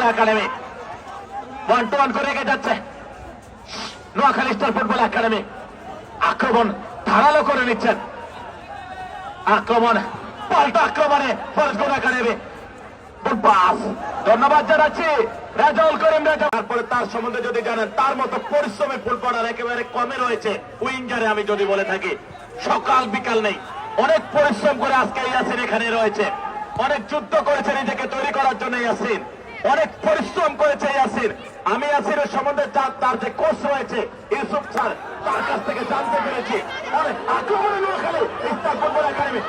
Football academy one two one করে যাচ্ছে। Noakhali star football academy আক্রমণ ধারালো করে নিচ্ছেন। আক্রমণ, পাল্টা আক্রমণে ফরজগোর একাডেমি ধন্যবাদ জানাচ্ছি রেজাউল করিম রাজা। তারপরে তার সম্বন্ধে যদি জানেন, তার মতো পরিশ্রমী ফুটবলার একেবারে কমে রয়েছে। উইঙ্গারে আমি যদি বলে থাকি, সকাল বিকাল নেই। অনেক পরিশ্রম করে আজকে ইয়াসিন এখানে রয়েছে। অনেক যুদ্ধ করেছে নিজেকে তৈরি করার জন্য ইয়াসিন। অনেক পরিশ্রম করেছে ইয়াসির। আমি ইয়াসিরের সম্বন্ধে তার যে কোচ রয়েছে, ইউসুফ স্যার, তার কাছ থেকে জানতে পেরেছি। আক্রমণে ফুটবল একাডেমি।